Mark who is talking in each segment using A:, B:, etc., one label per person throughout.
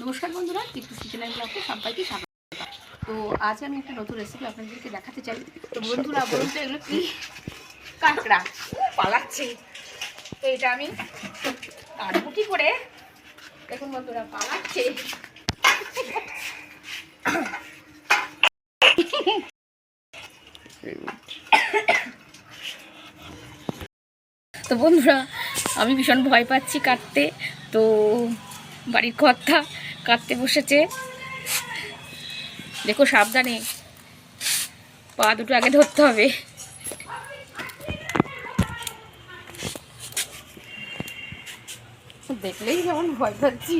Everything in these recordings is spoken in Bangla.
A: নমস্কার বন্ধুরা টিপু কিচেনের ব্লগে সবাইকে স্বাগত। তো আজ আমি একটা নতুন রেসিপি আপনাদেরকে দেখাতে চাই। তো বন্ধুরা বলুন তো এগুলো কি? কাঁকড়া। পালাচ্ছে। তো এটা আমি কাঠবুটি করে দেখুন বন্ধুরা পালাচ্ছে। তো বন্ধুরা আমি ভীষণ ভয় পাচ্ছি কাটতে। তো বাড়ির কর্তা কাঁদতে বসেছে। দেখো সাবধানে, পা দুটো আগে ধরতে হবে। দেখলেই যেমন ভয় পাচ্ছি।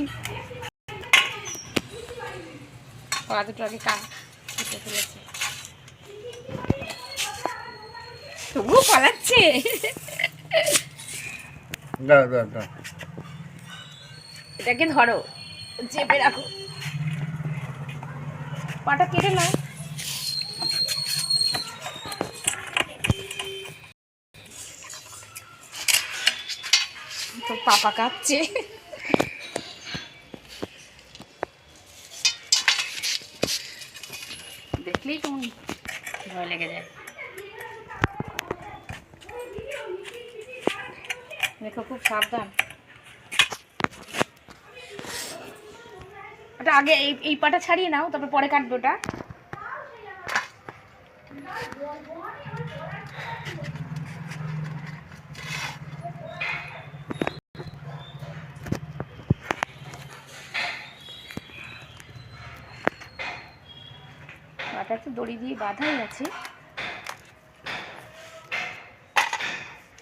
A: পা দুটো আগে কেটে ফেলেছে। তবুও পালাচ্ছে। এটাকে ধরো। চেপে রাখো। পাটা কেটে নাও। তো পাপা কাঁপছে। দেখলেই কেমন ভয় লেগে যায়। দেখো, খুব সাবধান। ওটা আগে এই এই পাটা ছাড়িয়ে নাও, তারপর পরে কাটবে ওটা। পাটা একটু দড়ি দিয়ে বাঁধাই আছে।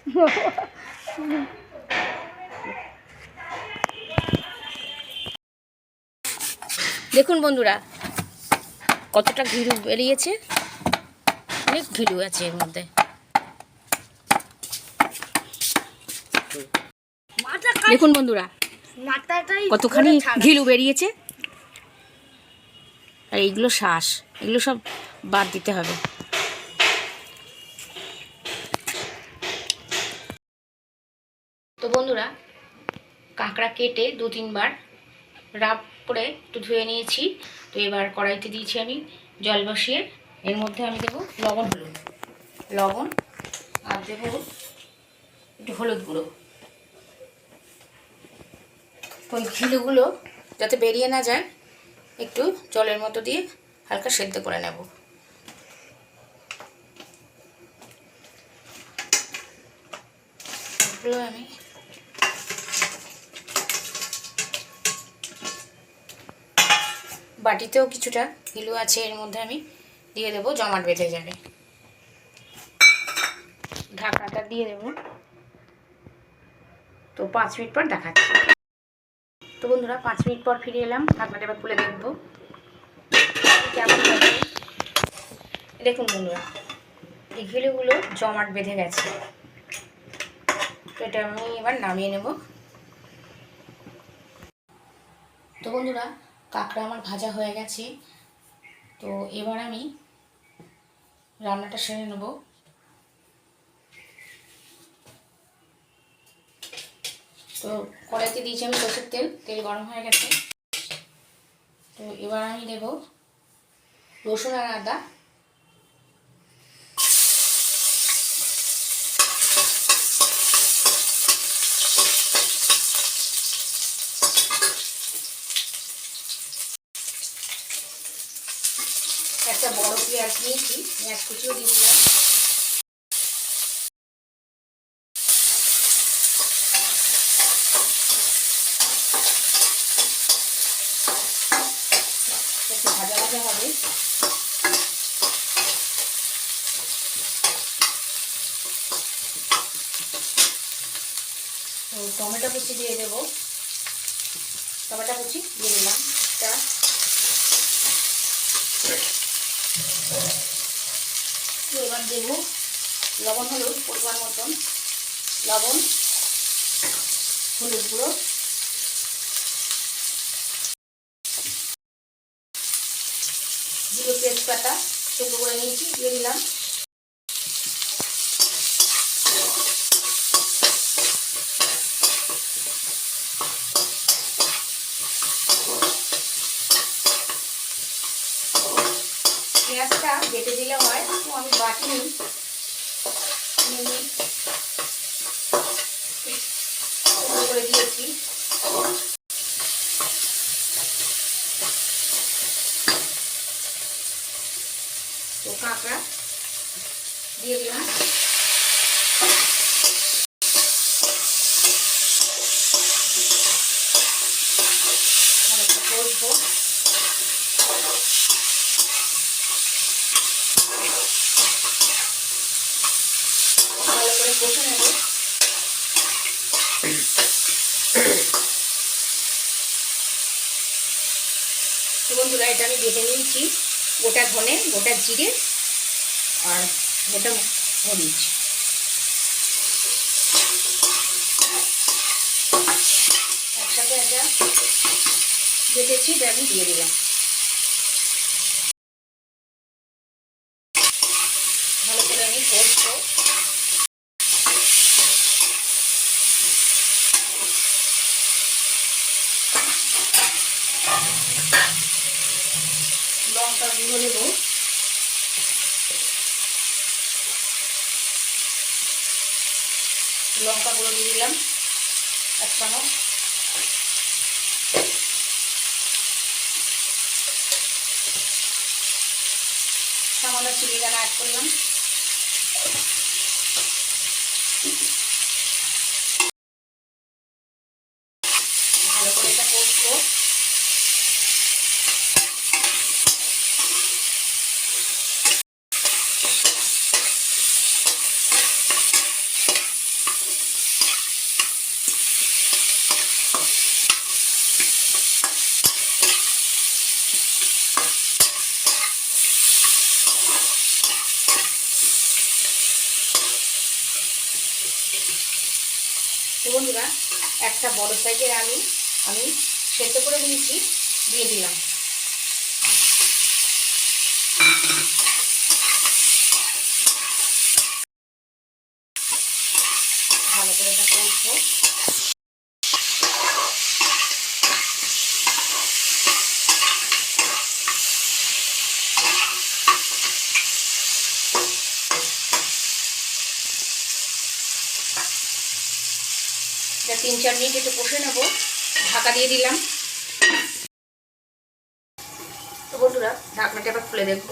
A: দেখুন বন্ধুরা কতটা ঘিলু বেরিয়েছে। অনেক ঘিলু আছে এর মধ্যে। দেখুন বন্ধুরা কতখানি ঘিলু বেরিয়েছে। আর এইগুলো শ্বাস এগুলো সব বাদ দিতে হবে। তো বন্ধুরা কাঁকড়া কেটে দু তিনবার রাব করে একটু ধুয়ে নিয়েছি। তো এবার কড়াইতে দিয়েছি আমি জল বসিয়ে। এর মধ্যে আমি দেবো লবণ, হলুদ। লবণ আর দেবো একটু হলুদ গুঁড়ো। ওই ঘিলুগুলো যাতে বেরিয়ে না যায়, একটু জলের মতো দিয়ে হালকা সেদ্ধ করে নেব। আমি বাটিতেও কিছুটা হিলু আছে, এর মধ্যে আমি দিয়ে দেবো, জমাট বেঁধে যাবে। ঢাকাটা দিয়ে দেবো। তো পাঁচ মিনিট পর দেখাচ্ছি। তো বন্ধুরা, পাঁচ মিনিট পর ফিরে এলাম, ঢাকনাটা এবার খুলে দেখব। কেমন হবে দেখুন বন্ধুরা, এই ঘিলুগুলো জমাট বেঁধে গেছে। তো এটা আমি এবার নামিয়ে নেব। তো বন্ধুরা কাঁকড়া আমার ভাজা হয়ে গেছে। তো এবার আমি রান্নাটা সেরে নেব। তো কড়াইতে দিয়েছি আমি সরষের তেল তেল গরম হয়ে গেছে। তো এবার আমি দেব রসুন আর আদা। একটা বড় পেঁয়াজ নিয়েছি, পেঁয়াজ কুচিও দিয়ে দিলাম। একটু ভাজা হবে। তো টমেটো কুচি দিয়ে দেবো। টমেটো কুচি দিয়ে দিলাম। এটা তো এবার দেব লবণ, হলুদ পরিমাণ মতন। লবণ, হলুদ গুঁড়ো। জিরো তেজপাতা শুকনো করে নিয়েছি, দিয়ে দিলাম। পেঁয়াজটা বেটে দিলে হয় তো আমি বাটিনি করে দিয়েছি। তো কাঁকড়া দিয়ে দিলাম ভালো করে কষবো ভালো করে কষে নেব বন্ধুরা, এটা আমি বেটে নিয়েছি। গোটা ধনে, গোটা জিরে আর গোটা মরিচ। একসাথে এটা বেটেছি এটা আমি দিয়ে দিলাম ভালো করে আমি কষবো লঙ্কা গুঁড়ো নেব লঙ্কা গুঁড়ো দিয়ে দিলাম এক চামচ। সামান্য চিনি দানা অ্যাড করলাম ভালো করে এটা কষবো তো বন্ধুরা একটা বড় সাইজের আলু আমি সেদ্ধ করে নিয়েছি, দিয়ে দিলাম। ভালো করে এটা তিন চার মিনিট একটু কষে নেব। ঢাকা দিয়ে দিলাম। তো বন্ধুরা, ঢাকনাটা এবার খুলে দেখব।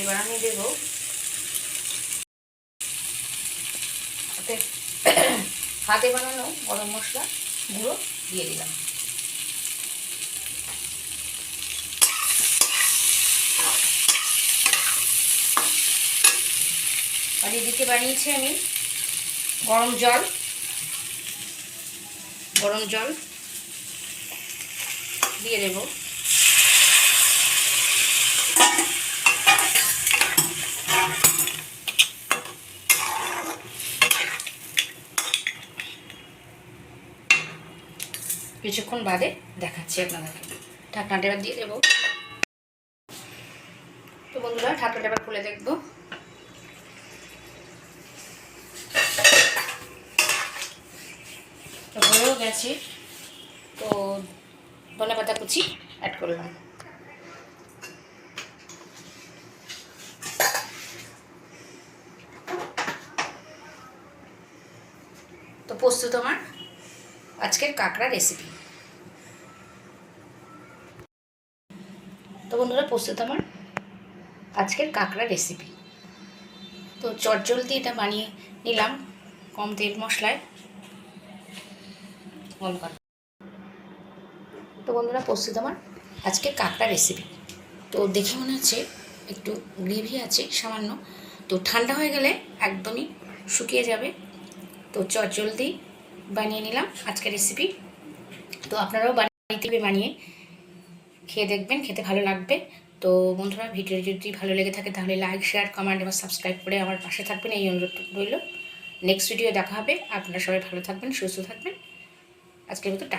A: এবার আমি দেবো। হাতে বানানো গরম মশলা গুঁড়ো দিয়ে দিলাম। আর এদিকে বানিয়েছি আমি গরম জল গরম জল দিয়ে দেব। কিছুক্ষণ বাদে দেখাচ্ছি আপনাদেরকে। ঢাকনাটা এবার দিয়ে দেবো। তো বন্ধুরা, ঢাকনাটা এবার খুলে দেখব। হয়েও গেছে। তো ধনে পাতা কুচি অ্যাড করলাম। তো প্রস্তুত আমার আজকের কাঁকড়া রেসিপি তো বন্ধুরা, প্রস্তুত আমার? আজকের কাঁকড়া রেসিপি তো চটজলদি এটা বানিয়ে নিলাম কম তেল মশলায়। কর। তো বন্ধুরা, প্রস্তুত আমার? আজকে কাঁকড়া রেসিপি তো দেখে মনে হচ্ছে একটু গ্রেভি আছে, সামান্য। তো ঠান্ডা হয়ে গেলে একদমই শুকিয়ে যাবে। তো চটজলদি বানিয়ে নিলাম, আজকের রেসিপি তো আপনারাও বানিয়ে বানিয়ে। খেয়ে দেখবেন, খেতে ভালো লাগবে। তো বন্ধুরা ভিডিও যদি ভালো লেগে থাকে তাহলে লাইক শেয়ার কমেন্ট এবং সাবস্ক্রাইব করে আমার পাশে থাকবেন। এই অনুরোধ রইল। নেক্সট ভিডিও দেখা হবে। আপনারা সবাই ভালো থাকবেন, সুস্থ থাকবেন। আজকের মতো টাটা।